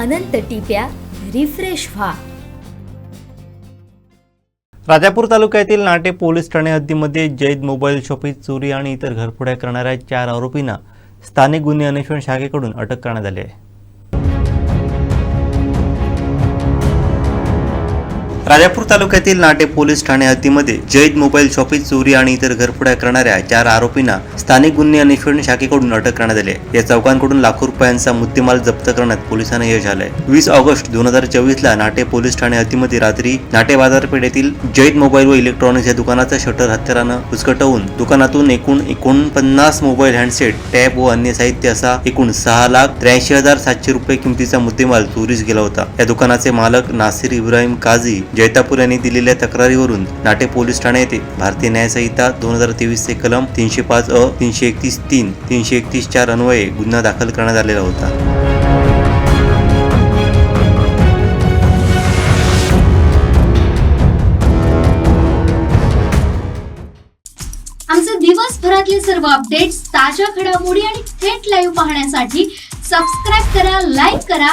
अनंत टिप्या refresh व्हा. राजापूर तालुक्यातील Nate police ठाणे हद्दीमध्ये जैद मोबाईल शॉपी चोरी आणि इतर घरफोड्या करणाऱ्या चार आरोपींना स्थानिक गुन्हे अन्वेषण शाखेकडून अटक करण्यात आली आहे. राजापूर तालुक्यातील नाटे पोलीस ठाणे हद्दीमध्ये जैद मोबाईल शॉपी चोरी आणि इतर घरफोड्या करणाऱ्या चार आरोपींना स्थानिक गुन्हे अन्वेषण शाखेकडून अटक करण्यात आली या चौकांकडून लाखो रुपयांचा मुद्देमाल जप्त करण्यात पोलिसांना यश आलंय वीस ऑगस्ट दोन हजार चोवीस ला नाटे पोलीस ठाणे हद्दीमध्ये रात्री नाटे बाजारपेठेतील जैद मोबाईल व इलेक्ट्रॉनिक्स या दुकानाचा शटर हत्यारानं उचकटवून दुकानातून एकूण एकोणपन्नास मोबाईल हँडसेट टॅब व अन्य साहित्य असा एकूण सहा लाख त्र्याऐंशी हजार सातशे रुपये किमतीचा मुद्देमाल चोरीस गेला होता. या दुकानाचे मालक नासिर इब्राहिम काझी जैतापूर यांनी दिलेल्या तक्रारीवरून नाटे पोलीस ठाणे येथे भारतीय न्यायसंहिता दोन हजार तेवीस चे कलम तीनशे पाच अ तीनशे एकतीस तीन तीनशे एकतीस चार अन्वये गुन्हा दाखल करण्यात आलेला होता. आमचे दिवसभरातले सर्व अपडेट्स ताज्या घडामोडी आणि थेट लाईव्ह पाहण्यासाठी सबस्क्राईब करा लाईक करा